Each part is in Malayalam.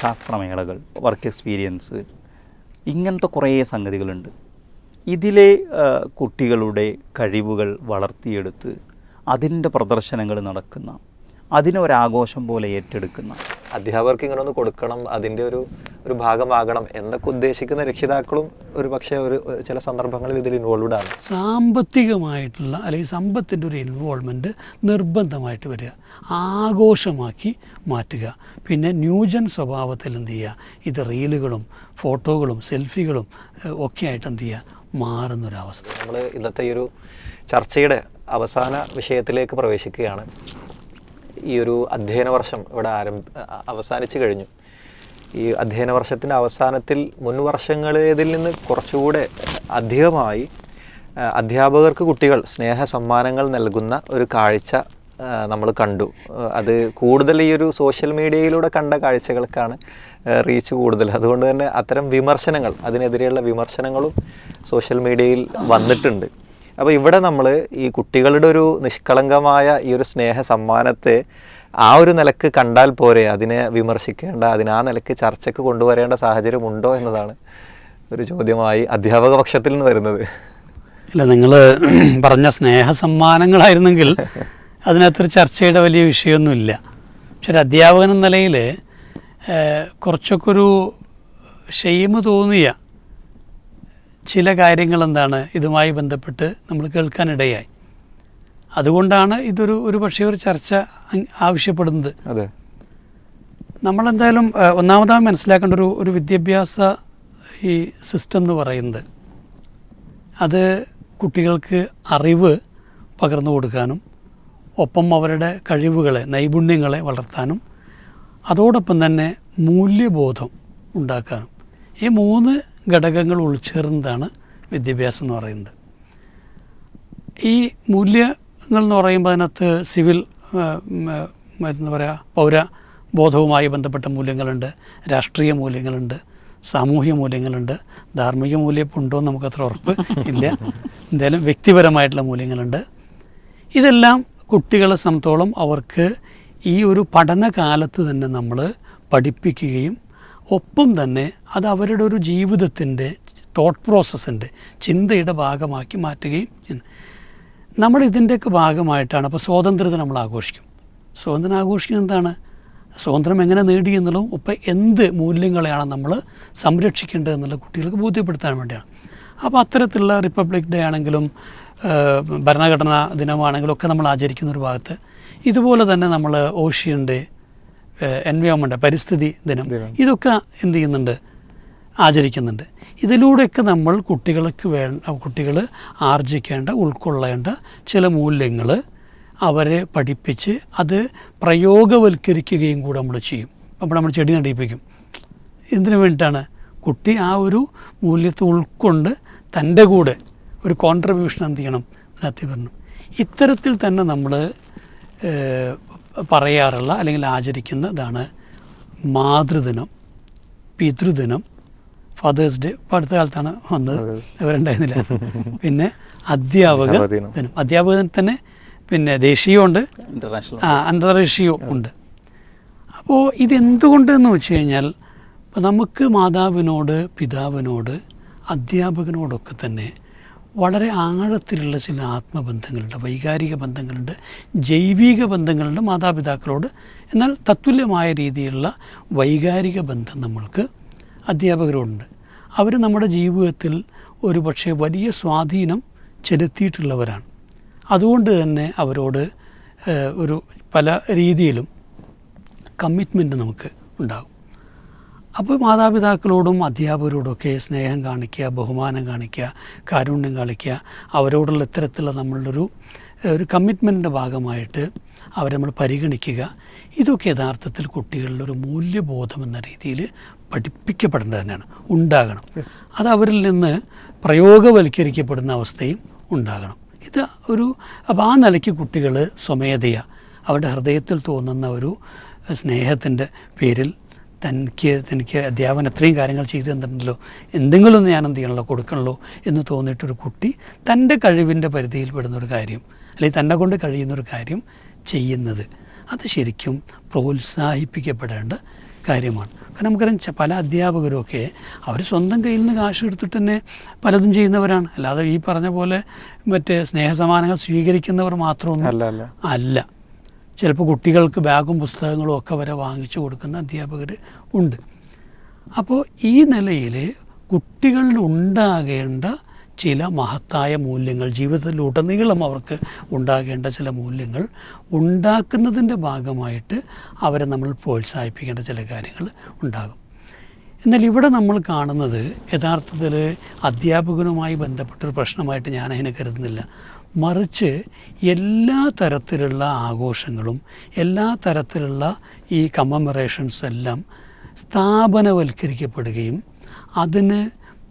തൊഴിൽശാസ്ത്രമേളകൾ വർക്ക് എക്സ്പീരിയൻസ് ഇങ്ങനത്തെ കുറേ സംഗതികളുണ്ട്. ഇതിലെ കുട്ടികളുടെ കഴിവുകൾ വളർത്തിയെടുത്ത് അതിന്റെ പ്രദർശനങ്ങൾ നടക്കുന്ന അതിനെ ഒരാഘോഷം പോലെ ഏറ്റെടുക്കുന്ന. അധ്യാപകർക്ക് ഇങ്ങനെ ഒന്ന് കൊടുക്കണം അതിന്റെ ഒരു ഒരു ഭാഗമാകണം എന്നൊക്കെ ഉദ്ദേശിക്കുന്ന രക്ഷിതാക്കളും ഒരു പക്ഷേ ഒരു ചില സന്ദർഭങ്ങളിൽ ഇതിൽ ഇൻവോൾവ്ഡ് ആണ്. സാമ്പത്തികമായിട്ടുള്ള അല്ലെങ്കിൽ സമ്പത്തിന്റെ ഒരു ഇൻവോൾവ്മെന്റ് നിർബന്ധമായിട്ട് വരിക. ആഘോഷമാക്കി മാറ്റുക. പിന്നെ ന്യൂജൻ സ്വഭാവത്തിൽ എന്ത് ചെയ്യുക? ഇത് റീലുകളും ഫോട്ടോകളും സെൽഫികളും ഒക്കെ ആയിട്ട് എന്ത് ചെയ്യുക? മാറുന്നൊരവസ്ഥ. നമ്മൾ ഇന്നത്തെ ഈ ഒരു ചർച്ചയുടെ അവസാന വിഷയത്തിലേക്ക് പ്രവേശിക്കുകയാണ്. ഈ ഒരു അധ്യയന വർഷം ഇവിടെ ആരംഭ അവസാനിച്ചു കഴിഞ്ഞു. ഈ അധ്യയന വർഷത്തിന്റെ അവസാനത്തിൽ മുൻ വർഷങ്ങളേതിൽ നിന്ന് കുറച്ചുകൂടെ അധികമായി അധ്യാപകർക്ക് കുട്ടികൾ സ്നേഹ സമ്മാനങ്ങൾ നൽകുന്ന ഒരു കാഴ്ച നമ്മൾ കണ്ടു. അത് കൂടുതൽ ഈ ഒരു സോഷ്യൽ മീഡിയയിലൂടെ കണ്ട കാഴ്ചകൾക്കാണ് റീച്ച് കൂടുതൽ. അതുകൊണ്ട് തന്നെ അത്തരം വിമർശനങ്ങൾ അതിനെതിരെയുള്ള വിമർശനങ്ങളും സോഷ്യൽ മീഡിയയിൽ വന്നിട്ടുണ്ട്. അപ്പോൾ ഇവിടെ നമ്മൾ ഈ കുട്ടികളുടെ ഒരു നിഷ്കളങ്കമായ ഈ ഒരു സ്നേഹ സമ്മാനത്തെ ആ ഒരു നിലയ്ക്ക് കണ്ടാൽ പോരെ അതിനെ വിമർശിക്കേണ്ട അതിനെ ആ നിലയ്ക്ക് ചർച്ചയ്ക്ക് കൊണ്ടുവരേണ്ട സാഹചര്യം ഉണ്ടോ എന്നതാണ് ഒരു ചോദ്യമായി അധ്യാപക പക്ഷത്തിൽ നിന്ന് വരുന്നത്. ഇല്ല നിങ്ങൾ പറഞ്ഞ സ്നേഹ സമ്മാനങ്ങളായിരുന്നെങ്കിൽ അതിനകത്തൊരു ചർച്ചയുടെ വലിയ വിഷയമൊന്നുമില്ല. പക്ഷെ ഒരു അധ്യാപകൻ എന്ന നിലയിൽ കുറച്ചൊക്കെ ഒരു ഷെയിം തോന്നിയ ചില കാര്യങ്ങൾ എന്താണ് ഇതുമായി ബന്ധപ്പെട്ട് നമ്മൾ കേൾക്കാനിടയായി. അതുകൊണ്ടാണ് ഇതൊരു ഒരു പക്ഷേ ഒരു ചർച്ച ആവശ്യപ്പെടുന്നത്. അതെ. നമ്മളെന്തായാലും ഒന്നാമതായി മനസ്സിലാക്കേണ്ട ഒരു ഒരു വിദ്യാഭ്യാസ ഈ സിസ്റ്റം എന്ന് പറയുന്നത്. അത് കുട്ടികൾക്ക് അറിവ് പകർന്നു കൊടുക്കാനും ഒപ്പം അവരുടെ കഴിവുകളെ നൈപുണ്യങ്ങളെ വളർത്താനും അതോടൊപ്പം തന്നെ മൂല്യബോധം ഉണ്ടാക്കാനും. ഈ മൂന്ന് ഘടകങ്ങൾ ഉൾച്ചേർന്നതാണ് വിദ്യാഭ്യാസം എന്ന് പറയുന്നത്. ഈ മൂല്യങ്ങൾ എന്ന് പറയുമ്പോൾ അതിനകത്ത് സിവിൽ എന്താ പറയുക പൗര ബോധവുമായി ബന്ധപ്പെട്ട മൂല്യങ്ങളുണ്ട് രാഷ്ട്രീയ മൂല്യങ്ങളുണ്ട് സാമൂഹ്യ മൂല്യങ്ങളുണ്ട് ധാർമ്മിക മൂല്യം ഉണ്ടോ എന്ന് നമുക്കത്ര ഉറപ്പ് ഇല്ല. എന്തായാലും വ്യക്തിപരമായിട്ടുള്ള മൂല്യങ്ങളുണ്ട്. ഇതെല്ലാം കുട്ടികളെ സംബന്ധിച്ചോളം അവർക്ക് ഈ ഒരു പഠനകാലത്ത് തന്നെ നമ്മൾ പഠിപ്പിക്കുകയും ഒപ്പം തന്നെ അത് അവരുടെ ഒരു ജീവിതത്തിന്റെ തോട്ട് പ്രോസസ്സിന്റെ ചിന്തയുടെ ഭാഗമാക്കി മാറ്റുകയും ചെയ്യുന്നു. നമ്മൾ ഇതിന്റെയൊക്കെ ഭാഗമായിട്ടാണ് അപ്പോൾ സ്വാതന്ത്ര്യത്തെ നമ്മൾ ആഘോഷിക്കും. സ്വാതന്ത്ര്യം ആഘോഷിക്കുന്നത് എന്താണ്? സ്വാതന്ത്ര്യം എങ്ങനെ നേടി എന്നുള്ളതും ഒപ്പം എന്ത് മൂല്യങ്ങളെയാണ് നമ്മൾ സംരക്ഷിക്കേണ്ടത് എന്നുള്ള കുട്ടികൾക്ക് ബോധ്യപ്പെടുത്താൻ വേണ്ടിയാണ്. അപ്പോൾ അത്തരത്തിലുള്ള റിപ്പബ്ലിക് ഡേ ആണെങ്കിലും ഭരണഘടനാ ദിനമാണെങ്കിലും ഒക്കെ നമ്മൾ ആചരിക്കുന്ന ഒരു ഭാഗത്ത് ഇതുപോലെ തന്നെ നമ്മൾ ഓഷ്യൻ ഡേ എൻവയോൺമെന്റ് പരിസ്ഥിതി ദിനം. ഇതൊക്കെ എന്ത് ചെയ്യുന്നുണ്ട്? ആചരിക്കുന്നുണ്ട്. ഇതിലൂടെയൊക്കെ നമ്മൾ കുട്ടികൾക്ക് വേണ്ട കുട്ടികൾ ആർജിക്കേണ്ട ഉൾക്കൊള്ളേണ്ട ചില മൂല്യങ്ങൾ അവരെ പഠിപ്പിച്ച് അത് പ്രയോഗവൽക്കരിക്കുകയും കൂടെ നമ്മൾ ചെയ്യും. അപ്പോൾ നമ്മൾ ചെടി നടിപ്പിക്കും എന്തിനു വേണ്ടിയിട്ടാണ് കുട്ടി ആ ഒരു മൂല്യത്തെ ഉൾക്കൊണ്ട് തന്റെ കൂടെ ഒരു കോൺട്രിബ്യൂഷൻ എന്ത് ചെയ്യണം? അതിനകത്ത് വരണം ഇത്തരത്തിൽ തന്നെ നമ്മൾ പറയാറുള്ള അല്ലെങ്കിൽ ആചരിക്കുന്നതാണ് മാതൃദിനം പിതൃദിനം ഫാദേഴ്സ് ഡേ ഇപ്പോൾ അടുത്ത കാലത്താണ് വന്നത്. ഇവരുണ്ടായിരുന്നില്ല. പിന്നെ അധ്യാപക ദിനം. അധ്യാപക ദിനം തന്നെ പിന്നെ ദേശീയമുണ്ട് ആ അന്തർദേശീയവും ഉണ്ട്. അപ്പോൾ ഇതെന്തുകൊണ്ട് എന്ന് വെച്ച് കഴിഞ്ഞാൽ ഇപ്പം നമുക്ക് മാതാവിനോട് പിതാവിനോട് അധ്യാപകനോടൊക്കെ തന്നെ വളരെ ആഴത്തിലുള്ള ചില ആത്മബന്ധങ്ങളുണ്ട് വൈകാരിക ബന്ധങ്ങളുണ്ട് ജൈവിക ബന്ധങ്ങളുണ്ട് മാതാപിതാക്കളോട്. എന്നാൽ തത്തുല്യമായ രീതിയിലുള്ള വൈകാരിക ബന്ധം നമ്മൾക്ക് അധ്യാപകരോടുണ്ട്. അവർ നമ്മുടെ ജീവിതത്തിൽ ഒരു പക്ഷേ വലിയ സ്വാധീനം ചെലുത്തിയിട്ടുള്ളവരാണ്. അതുകൊണ്ട് തന്നെ അവരോട് ഒരു പല രീതിയിലും കമ്മിറ്റ്മെന്റ് നമുക്ക് ഉണ്ടാകും. അപ്പോൾ മാതാപിതാക്കളോടും അധ്യാപകരോടൊക്കെ സ്നേഹം കാണിക്കുക ബഹുമാനം കാണിക്കുക കാരുണ്യം കാണിക്കുക അവരോടുള്ള ഇത്തരത്തിലുള്ള നമ്മളുടെ ഒരു ഒരു കമ്മിറ്റ്മെന്റിന്റെ ഭാഗമായിട്ട് അവരെ നമ്മൾ പരിഗണിക്കുക. ഇതൊക്കെ യഥാർത്ഥത്തിൽ കുട്ടികളിൽ ഒരു മൂല്യബോധം എന്ന രീതിയിൽ പഠിപ്പിക്കപ്പെടേണ്ടത് തന്നെയാണ്. ഉണ്ടാകണം. അത് അവരിൽ നിന്ന് പ്രയോഗവൽക്കരിക്കപ്പെടുന്ന അവസ്ഥയും ഉണ്ടാകണം. ഇത് ഒരു അപ്പോൾ ആ നിലയ്ക്ക് കുട്ടികൾ സ്വമേധയ. അവരുടെ ഹൃദയത്തിൽ തോന്നുന്ന ഒരു സ്നേഹത്തിന്റെ പേരിൽ തനിക്ക് തനിക്ക് അധ്യാപകൻ അത്രയും കാര്യങ്ങൾ ചെയ്തു തന്നിട്ടുണ്ടല്ലോ. എന്തെങ്കിലും ഒന്ന് ഞാൻ എന്ത് ചെയ്യണല്ലോ കൊടുക്കണല്ലോ എന്ന് തോന്നിയിട്ടൊരു കുട്ടി തന്റെ കഴിവിന്റെ പരിധിയിൽ പെടുന്നൊരു കാര്യം അല്ലെങ്കിൽ തന്നെ കൊണ്ട് കഴിയുന്നൊരു കാര്യം ചെയ്യുന്നത്. അത് ശരിക്കും പ്രോത്സാഹിപ്പിക്കപ്പെടേണ്ട കാര്യമാണ്. കാരണം നമുക്കറിയാം പല അധ്യാപകരുമൊക്കെ അവർ സ്വന്തം കയ്യിൽ നിന്ന് കാശ് എടുത്തിട്ട് തന്നെ പലതും ചെയ്യുന്നവരാണ്. അല്ലാതെ ഈ പറഞ്ഞ പോലെ മറ്റേ സ്നേഹസമാനങ്ങൾ സ്വീകരിക്കുന്നവർ മാത്രമൊന്നും അല്ല. ചിലപ്പോൾ കുട്ടികൾക്ക് ബാഗും പുസ്തകങ്ങളും ഒക്കെ വരെ വാങ്ങിച്ചു കൊടുക്കുന്ന അധ്യാപകർ ഉണ്ട്. അപ്പോൾ ഈ നിലയിൽ കുട്ടികളിൽ ഉണ്ടാകേണ്ട ചില മഹത്തായ മൂല്യങ്ങൾ ജീവിതത്തിലുടനീളം അവർക്ക് ഉണ്ടാകേണ്ട ചില മൂല്യങ്ങൾ ഉണ്ടാക്കുന്നതിന്റെ ഭാഗമായിട്ട് അവരെ നമ്മൾ പ്രോത്സാഹിപ്പിക്കേണ്ട ചില കാര്യങ്ങൾ ഉണ്ടാകും. എന്നാൽ ഇവിടെ നമ്മൾ കാണുന്നത് യഥാർത്ഥത്തിൽ അധ്യാപകനുമായി ബന്ധപ്പെട്ടൊരു പ്രശ്നമായിട്ട് ഞാൻ അതിനെ കരുതുന്നില്ല. മറിച്ച് എല്ലാ തരത്തിലുള്ള ആഘോഷങ്ങളും എല്ലാ തരത്തിലുള്ള ഈ കമ്മമറേഷൻസും എല്ലാം സ്ഥാപനവൽക്കരിക്കപ്പെടുകയും അതിന്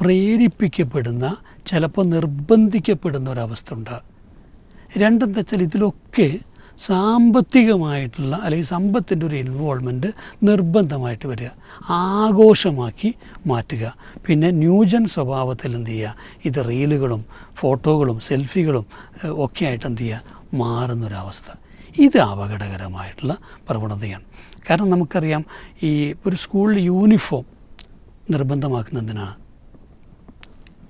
പ്രേരിപ്പിക്കപ്പെടുന്ന ചിലപ്പോൾ നിർബന്ധിക്കപ്പെടുന്ന ഒരവസ്ഥ ഉണ്ട് രണ്ടെന്താ വെച്ചാൽ ഇതിലൊക്കെ സാമ്പത്തികമായിട്ടുള്ള അല്ലെങ്കിൽ സമ്പത്തിന്റെ ഒരു ഇൻവോൾവ്മെന്റ് നിർബന്ധമായിട്ട് വരിക. ആഘോഷമാക്കി മാറ്റുക. പിന്നെ ന്യൂജൻ സ്വഭാവത്തിൽ എന്ത് ചെയ്യുക? ഇത് റീലുകളും ഫോട്ടോകളും സെൽഫികളും ഒക്കെ ആയിട്ട് എന്ത് ചെയ്യുക? മാറുന്നൊരവസ്ഥ. ഇത് അപകടകരമായിട്ടുള്ള പ്രവണതയാണ്. കാരണം നമുക്കറിയാം ഈ ഒരു സ്കൂളിൽ യൂണിഫോം നിർബന്ധമാക്കുന്നതിനാണ്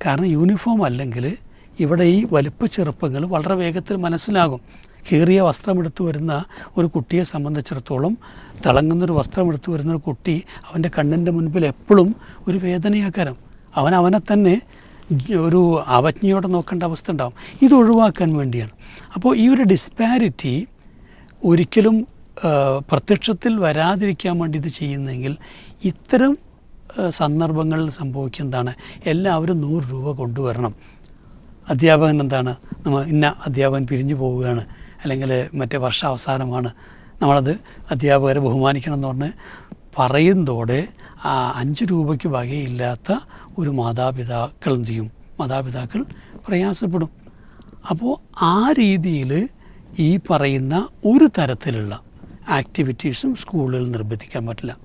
കാരണം യൂണിഫോം അല്ലെങ്കിൽ ഇവിടെ ഈ വലിപ്പ ചെറുപ്പങ്ങൾ വളരെ വേഗത്തിൽ മനസ്സിലാകും. കീറിയ വസ്ത്രമെടുത്തു വരുന്ന ഒരു കുട്ടിയെ സംബന്ധിച്ചിടത്തോളം തിളങ്ങുന്നൊരു വസ്ത്രമെടുത്തു വരുന്ന ഒരു കുട്ടി അവന്റെ കണ്ണിന്റെ മുൻപിൽ എപ്പോഴും ഒരു വേദനയാക്കാരം. അവൻ അവനെ തന്നെ ഒരു അവജ്ഞയോടെ നോക്കേണ്ട അവസ്ഥ ഉണ്ടാവും. ഇത് ഒഴിവാക്കാൻ വേണ്ടിയാണ്. അപ്പോൾ ഈ ഒരു ഡിസ്പാരിറ്റി ഒരിക്കലും പ്രത്യക്ഷത്തിൽ വരാതിരിക്കാൻ വേണ്ടി ഇത് ചെയ്യുന്നെങ്കിൽ ഇത്തരം സന്ദർഭങ്ങളിൽ സംഭവിക്കുന്നതാണ് എല്ലാവരും നൂറ് രൂപ കൊണ്ടുവരണം. അധ്യാപകൻ എന്താണ്? നമ്മൾ ഇന്ന അധ്യാപകൻ പിരിഞ്ഞു പോവുകയാണ്. അല്ലെങ്കിൽ മറ്റേ വർഷാവസാനമാണ് നമ്മളത് അധ്യാപകരെ ബഹുമാനിക്കണം എന്ന് പറഞ്ഞ് പറയുന്നതോടെ ആ അഞ്ച് രൂപയ്ക്ക് വകയില്ലാത്ത ഒരു മാതാപിതാക്കൾ എന്ത് ചെയ്യും? മാതാപിതാക്കൾ പ്രയാസപ്പെടും. അപ്പോൾ ആ രീതിയിൽ ഈ പറയുന്ന ഒരു തരത്തിലുള്ള ആക്ടിവിറ്റീസും സ്കൂളിൽ നിർബന്ധിക്കാൻ പറ്റില്ല.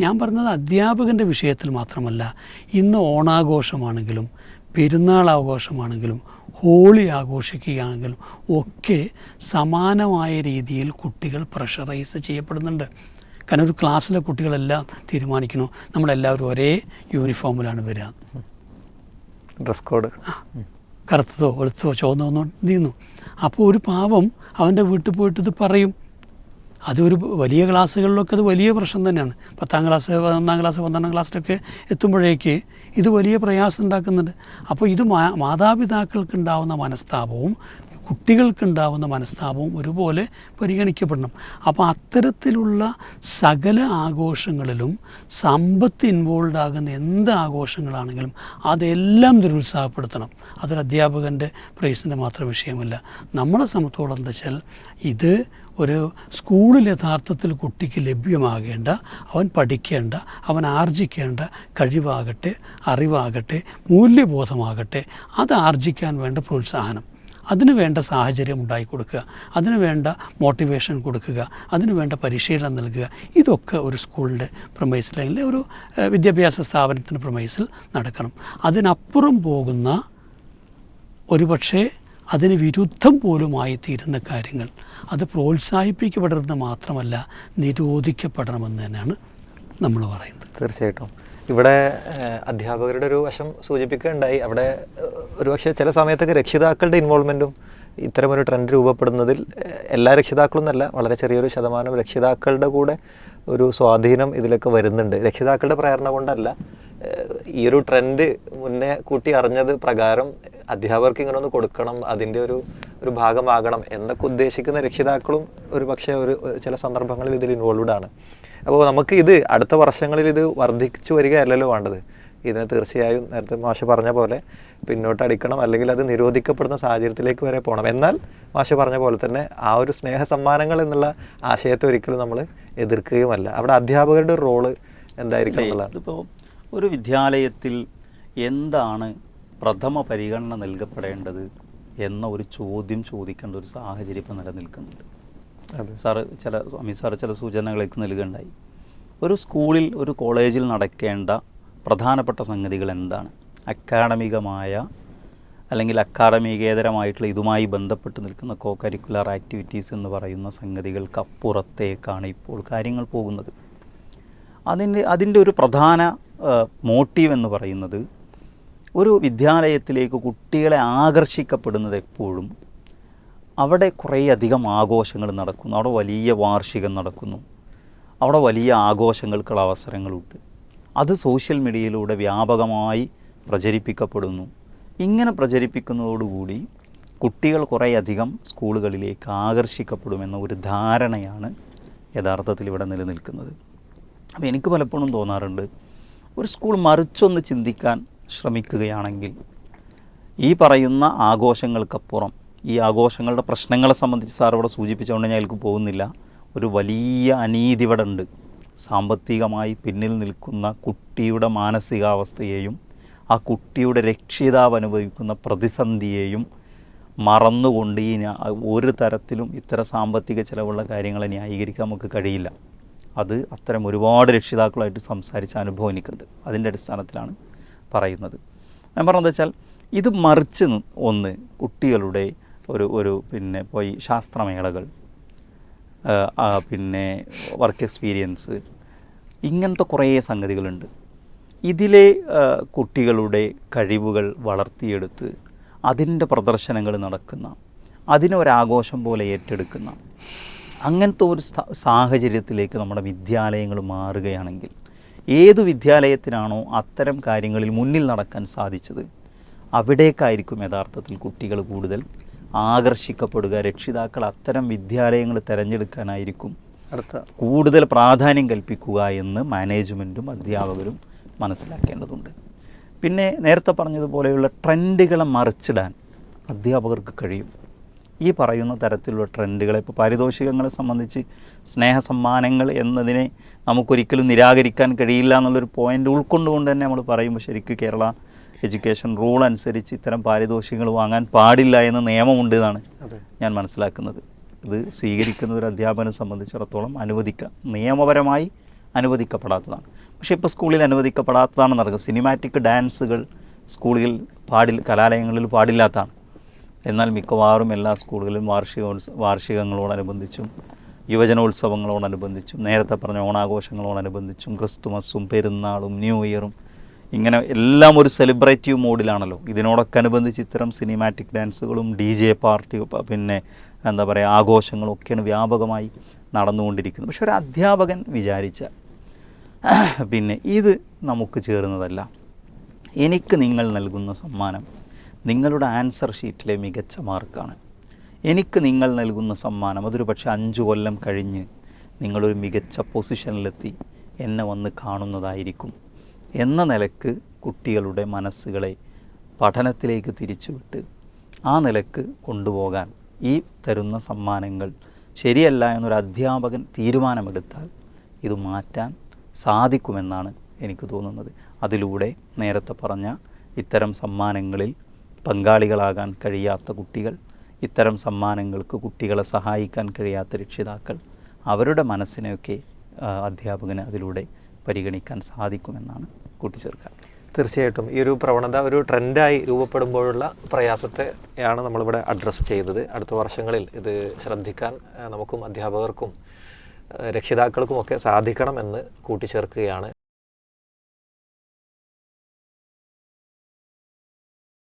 ഞാൻ പറഞ്ഞത് അധ്യാപകന്റെ വിഷയത്തിൽ മാത്രമല്ല ഇന്ന് ഓണാഘോഷമാണെങ്കിലും പെരുന്നാൾ ആഘോഷമാണെങ്കിലും ഹോളി ആഘോഷിക്കുകയാണെങ്കിലും ഒക്കെ സമാനമായ രീതിയിൽ കുട്ടികൾ പ്രഷറൈസ് ചെയ്യപ്പെടുന്നുണ്ട്. കാരണം ഒരു ക്ലാസ്സിലെ കുട്ടികളെല്ലാം തീരുമാനിക്കുന്നു. നമ്മളെല്ലാവരും ഒരേ യൂണിഫോമിലാണ് വരിക. Dress code. കറുത്തതോ വെളുത്തോ ചുവന്നോ നീന്നു അപ്പോൾ ഒരു പാവം അവന്റെ വീട്ടിൽ പോയിട്ട് ഇത് പറയും. അതൊരു വലിയ ക്ലാസ്സുകളിലൊക്കെ അത് വലിയ പ്രശ്നം തന്നെയാണ്. പത്താം ക്ലാസ് ഒന്നാം ക്ലാസ് പന്ത്രണ്ടാം ക്ലാസ്സിലൊക്കെ എത്തുമ്പോഴേക്ക് ഇത് വലിയ പ്രയാസം ഉണ്ടാക്കുന്നുണ്ട്. അപ്പോൾ ഇത് മാ മാതാപിതാക്കൾക്കുണ്ടാവുന്ന മനസ്താപവും കുട്ടികൾക്കുണ്ടാവുന്ന മനസ്താപവും ഒരുപോലെ പരിഗണിക്കപ്പെടണം. അപ്പോൾ അത്തരത്തിലുള്ള സകല ആഘോഷങ്ങളിലും സമ്പത്ത് ഇൻവോൾവ് ആകുന്ന എന്ത് ആഘോഷങ്ങളാണെങ്കിലും അതെല്ലാം ദുരുത്സാഹപ്പെടുത്തണം. അതൊരു അധ്യാപകന്റെ പ്രൈസിന്റെ മാത്രം വിഷയമല്ല. നമ്മളെ സംബന്ധിച്ചോളം എന്താ വെച്ചാൽ ഇത് ഒരു സ്കൂളിൽ യഥാർത്ഥത്തിൽ കുട്ടിക്ക് ലഭ്യമാകേണ്ട അവൻ പഠിക്കേണ്ട അവൻ ആർജിക്കേണ്ട കഴിവാകട്ടെ അറിവാകട്ടെ മൂല്യബോധമാകട്ടെ അത് ആർജിക്കാൻ വേണ്ട പ്രോത്സാഹനം. അതിന് വേണ്ട സാഹചര്യം ഉണ്ടാക്കി കൊടുക്കുക. അതിന് വേണ്ട മോട്ടിവേഷൻ കൊടുക്കുക. അതിന് വേണ്ട പരിശീലനം നൽകുക. ഇതൊക്കെ ഒരു സ്കൂളിന്റെ പ്രമൈസിൽ അല്ലെങ്കിൽ ഒരു വിദ്യാഭ്യാസ സ്ഥാപനത്തിന്റെ പ്രമൈസിൽ നടക്കണം. അതിനപ്പുറം പോകുന്ന ഒരുപക്ഷെ അതിന് വിരുദ്ധം പോലുമായി തീരുന്ന കാര്യങ്ങൾ. അത് പ്രോത്സാഹിപ്പിക്കപ്പെടുന്നത് മാത്രമല്ല നിരോധിക്കപ്പെടണമെന്ന് തന്നെയാണ് നമ്മൾ പറയുന്നത്. തീർച്ചയായിട്ടും. ഇവിടെ അധ്യാപകരുടെ ഒരു വശം സൂചിപ്പിക്കുകയുണ്ടായി. അവിടെ ഒരുപക്ഷെ ചില സമയത്തൊക്കെ രക്ഷിതാക്കളുടെ ഇൻവോൾവ്മെന്റും ഇത്തരമൊരു ട്രെൻഡ് രൂപപ്പെടുന്നതിൽ എല്ലാ രക്ഷിതാക്കളും എന്നല്ല വളരെ ചെറിയൊരു ശതമാനം രക്ഷിതാക്കളുടെ കൂടെ ഒരു സ്വാധീനം ഇതിലൊക്കെ വരുന്നുണ്ട്. രക്ഷിതാക്കളുടെ പ്രേരണ കൊണ്ടല്ല ഈ ഒരു ട്രെൻഡ് മുന്നേ കൂട്ടി അറിഞ്ഞത് പ്രകാരം അധ്യാപകർക്ക് ഇങ്ങനെ ഒന്ന് കൊടുക്കണം അതിന്റെ ഒരു ഒരു ഭാഗമാകണം എന്നൊക്കെ ഉദ്ദേശിക്കുന്ന രക്ഷിതാക്കളും ഒരു പക്ഷേ ഒരു ചില സന്ദർഭങ്ങളിൽ ഇതിൽ ഇൻവോൾവ്ഡ് ആണ്. അപ്പോൾ നമുക്ക് ഇത് അടുത്ത വർഷങ്ങളിൽ ഇത് വർദ്ധിച്ചു വരികയല്ലല്ലോ വേണ്ടത്. ഇതിനെ തീർച്ചയായും നേരത്തെ മാഷ പറഞ്ഞ പോലെ പിന്നോട്ട് അടിക്കണം അല്ലെങ്കിൽ അത് നിരോധിക്കപ്പെടുന്ന സാഹചര്യത്തിലേക്ക് വരെ പോകണം. എന്നാൽ മാഷ പറഞ്ഞ പോലെ തന്നെ ആ ഒരു സ്നേഹ സമ്മാനങ്ങൾ എന്നുള്ള ആശയത്തെ ഒരിക്കലും നമ്മൾ എതിർക്കുകയുമല്ല. അവിടെ അധ്യാപകരുടെ റോൾ എന്തായിരിക്കും എന്നുള്ളതാണ്. ഇതിപ്പോൾ ഒരു വിദ്യാലയത്തിൽ എന്താണ് പ്രഥമ പരിഗണന നൽകപ്പെടേണ്ടത് എന്ന ഒരു ചോദ്യം ചോദിക്കേണ്ട ഒരു സാഹചര്യം ഇപ്പം നിലനിൽക്കുന്നുണ്ട്. അതെ. സാറ് ചില അമി സാറ് ചില സൂചനകളേക്ക് നൽകുകയുണ്ടായി. ഒരു സ്കൂളിൽ ഒരു കോളേജിൽ നടക്കേണ്ട പ്രധാനപ്പെട്ട സംഗതികൾ എന്താണ്? അക്കാഡമികമായ അല്ലെങ്കിൽ അക്കാഡമികേതരമായിട്ടുള്ള ഇതുമായി ബന്ധപ്പെട്ട് നിൽക്കുന്ന കോ കരിക്കുലർ ആക്ടിവിറ്റീസ് എന്ന് പറയുന്ന സംഗതികൾക്കപ്പുറത്തേക്കാണ് ഇപ്പോൾ കാര്യങ്ങൾ പോകുന്നത്. അതിന്റെ അതിന്റെ ഒരു പ്രധാന മോട്ടീവ് എന്ന് പറയുന്നത് ഒരു വിദ്യാലയത്തിലേക്ക് കുട്ടികളെ ആകർഷിക്കപ്പെടുന്നത് എപ്പോഴും അവിടെ കുറേയധികം ആഘോഷങ്ങൾ നടക്കുന്നു. അവിടെ വലിയ വാർഷികം നടക്കുന്നു. അവിടെ വലിയ ആഘോഷങ്ങൾക്കുള്ള അവസരങ്ങളുണ്ട്. അത് സോഷ്യൽ മീഡിയയിലൂടെ വ്യാപകമായി പ്രചരിപ്പിക്കപ്പെടുന്നു. ഇങ്ങനെ പ്രചരിപ്പിക്കുന്നതോടുകൂടി കുട്ടികൾ കുറേയധികം സ്കൂളുകളിലേക്ക് ആകർഷിക്കപ്പെടുമെന്ന ഒരു ധാരണയാണ് യഥാർത്ഥത്തിൽ ഇവിടെ നിലനിൽക്കുന്നത്. അപ്പോൾ എനിക്ക് പലപ്പോഴും തോന്നാറുണ്ട് ഒരു സ്കൂൾ മറിച്ചൊന്ന് ചിന്തിക്കാൻ ശ്രമിക്കുകയാണെങ്കിൽ ഈ പറയുന്ന ആഘോഷങ്ങൾക്കപ്പുറം ഈ ആഘോഷങ്ങളുടെ പ്രശ്നങ്ങളെ സംബന്ധിച്ച് സാർ ഇവിടെ സൂചിപ്പിച്ചുകൊണ്ട് ഞാൻ അതിലേക്ക് പോകുന്നില്ല. ഒരു വലിയ അനീതി ഇവിടെ ഉണ്ട്. സാമ്പത്തികമായി പിന്നിൽ നിൽക്കുന്ന കുട്ടിയുടെ മാനസികാവസ്ഥയെയും ആ കുട്ടിയുടെ രക്ഷിതാവ് അനുഭവിക്കുന്ന പ്രതിസന്ധിയെയും മറന്നുകൊണ്ട് ഈ ഒരു തരത്തിലും ഇത്തരം സാമ്പത്തിക ചിലവുള്ള കാര്യങ്ങളെ ന്യായീകരിക്കാൻ നമുക്ക് കഴിയില്ല. അത് അത്തരം ഒരുപാട് രക്ഷിതാക്കളായിട്ട് സംസാരിച്ച അനുഭവം എനിക്കുണ്ട് അതിന്റെ അടിസ്ഥാനത്തിലാണ് പറയുന്നത്. ഞാൻ പറഞ്ഞത് വെച്ചാൽ ഇത് മറിച്ച് ഒന്ന് കുട്ടികളുടെ ഒരു ഒരു പിന്നെ പോയി ശാസ്ത്രമേളകൾ പിന്നെ വർക്ക് എക്സ്പീരിയൻസ് ഇങ്ങനത്തെ കുറേ സംഗതികളുണ്ട്. ഇതിലെ കുട്ടികളുടെ കഴിവുകൾ വളർത്തിയെടുത്ത് അതിന്റെ പ്രദർശനങ്ങൾ നടക്കുന്ന അതിനൊരാഘോഷം പോലെ ഏറ്റെടുക്കുന്ന അങ്ങനത്തെ ഒരു സാഹചര്യത്തിലേക്ക് നമ്മുടെ വിദ്യാലയങ്ങൾ മാറുകയാണെങ്കിൽ ഏത് വിദ്യാലയത്തിനാണോ അത്തരം കാര്യങ്ങളിൽ മുന്നിൽ നടക്കാൻ സാധിച്ചത്? അവിടേക്കായിരിക്കും യഥാർത്ഥത്തിൽ കുട്ടികൾ കൂടുതൽ ആകർഷിക്കപ്പെടുക. രക്ഷിതാക്കൾ അത്തരം വിദ്യാലയങ്ങൾ തിരഞ്ഞെടുക്കാനായിരിക്കും അടുത്ത. കൂടുതൽ പ്രാധാന്യം കൽപ്പിക്കുക എന്ന് മാനേജ്മെന്റും അധ്യാപകരും മനസ്സിലാക്കേണ്ടതുണ്ട്. പിന്നെ നേരത്തെ പറഞ്ഞതുപോലെയുള്ള ട്രെൻഡുകളെ മറിച്ചിടാൻ അധ്യാപകർക്ക് കഴിയും. ഈ പറയുന്ന തരത്തിലുള്ള ട്രെൻഡുകളെ ഇപ്പോൾ പാരിതോഷികങ്ങളെ സംബന്ധിച്ച് സ്നേഹ സമ്മാനങ്ങൾ എന്നതിനെ നമുക്കൊരിക്കലും നിരാകരിക്കാൻ കഴിയില്ല എന്നുള്ളൊരു പോയിന്റ് ഉൾക്കൊണ്ടുകൊണ്ട് തന്നെ നമ്മൾ പറയുമ്പോൾ ശരിക്കും കേരള എഡ്യൂക്കേഷൻ റൂൾ അനുസരിച്ച് ഇത്തരം പാരിതോഷികങ്ങൾ വാങ്ങാൻ പാടില്ല എന്ന നിയമമുണ്ട് എന്നാണ് ഞാൻ മനസ്സിലാക്കുന്നത്. ഇത് സ്വീകരിക്കുന്ന ഒരു അധ്യാപനം സംബന്ധിച്ചിടത്തോളം അനുവദിക്കാം നിയമപരമായി അനുവദിക്കപ്പെടാത്തതാണ്. പക്ഷേ ഇപ്പോൾ സ്കൂളിൽ അനുവദിക്കപ്പെടാത്തതാണ് നടക്കുന്നത് സിനിമാറ്റിക് ഡാൻസുകൾ സ്കൂളിൽ പാടിൽ കലാലയങ്ങളിൽ പാടില്ലാത്തതാണ്. എന്നാൽ മിക്കവാറും എല്ലാ സ്കൂളുകളിലും വാർഷികോത്സവ വാർഷികങ്ങളോടനുബന്ധിച്ചും യുവജനോത്സവങ്ങളോടനുബന്ധിച്ചും നേരത്തെ പറഞ്ഞ ഓണാഘോഷങ്ങളോടനുബന്ധിച്ചും ക്രിസ്തുമസും പെരുന്നാളും ന്യൂ ഇയറും ഇങ്ങനെ എല്ലാം ഒരു സെലിബ്രേറ്റീവ് മോഡിലാണല്ലോ. ഇതിനോടൊക്കെ അനുബന്ധിച്ച് ഇത്തരം സിനിമാറ്റിക് ഡാൻസുകളും ഡി ജെ പാർട്ടി പിന്നെ എന്താ പറയുക ആഘോഷങ്ങളും ഒക്കെയാണ് വ്യാപകമായി നടന്നുകൊണ്ടിരിക്കുന്നത്. പക്ഷെ ഒരു അധ്യാപകൻ വിചാരിച്ച പിന്നെ ഇത് നമുക്ക് ചേർന്നതല്ല. എനിക്ക് നിങ്ങൾ നൽകുന്ന സമ്മാനം നിങ്ങളുടെ ആൻസർ ഷീറ്റിലെ മികച്ച മാർക്കാണ്. എനിക്ക് നിങ്ങൾ നൽകുന്ന സമ്മാനം അതൊരു പക്ഷേ അഞ്ച് കൊല്ലം കഴിഞ്ഞ് നിങ്ങളൊരു മികച്ച പൊസിഷനിലെത്തി എന്നെ വന്ന് കാണുന്നതായിരിക്കും. എന്ന നിലയ്ക്ക് കുട്ടികളുടെ മനസ്സുകളെ പഠനത്തിലേക്ക് തിരിച്ചുവിട്ട് ആ നിലയ്ക്ക് കൊണ്ടുപോകാൻ ഈ തരുന്ന സമ്മാനങ്ങൾ ശരിയല്ല എന്നൊരു അധ്യാപകൻ തീരുമാനമെടുത്താൽ ഇത് മാറ്റാൻ സാധിക്കുമെന്നാണ് എനിക്ക് തോന്നുന്നത്. അതിലൂടെ നേരത്തെ പറഞ്ഞ ഇത്തരം സമ്മാനങ്ങളിൽ പങ്കാളികളാകാൻ കഴിയാത്ത കുട്ടികൾ ഇത്തരം സമ്മാനങ്ങൾക്ക് കുട്ടികളെ സഹായിക്കാൻ കഴിയാത്ത രക്ഷിതാക്കൾ അവരുടെ മനസ്സിനെയൊക്കെ അധ്യാപകന് അതിലൂടെ പരിഗണിക്കാൻ സാധിക്കുമെന്നാണ് കൂട്ടിച്ചേർക്കാൻ തീർച്ചയായിട്ടും. ഈ ഒരു പ്രവണത ഒരു ട്രെൻഡായി രൂപപ്പെടുമ്പോഴുള്ള പ്രയാസത്തെയാണ് നമ്മളിവിടെ അഡ്രസ്സ് ചെയ്തത്. അടുത്ത വർഷങ്ങളിൽ ഇത് ശ്രദ്ധിക്കാൻ നമുക്കും അധ്യാപകർക്കും രക്ഷിതാക്കൾക്കുമൊക്കെ സാധിക്കണമെന്ന് കൂട്ടിച്ചേർക്കുകയാണ്